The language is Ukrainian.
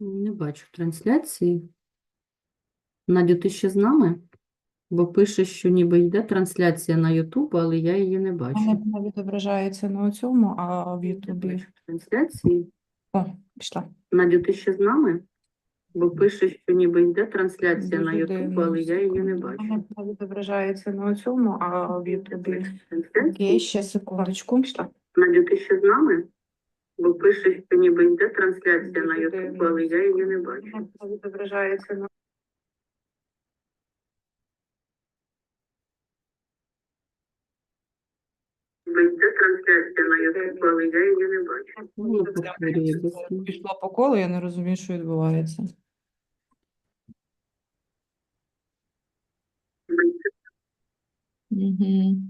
Не бачу трансляції. Надю, ти ще з нами? Бо пише, що ніби йде трансляція на YouTube, але я її не бачу. вона відображається на цьому, а в Не Ютубі. трансляції. О, пішла. Надю, ти ще з нами? Бо пише, що ніби йде трансляція на дивно, але я її не бачу. вона відображається на цьому, а в Не Ютубі. Окей, ще секундочку. Пішла. Надю, ти ще з нами? Бо пише, що ніби йде трансляція на YouTube, але я її не бачу. Відображається на йде трансляція на YouTube, але я її не бачу. Ну, повторюю. Пішла по колу, я не розумію, що відбувається. Угу.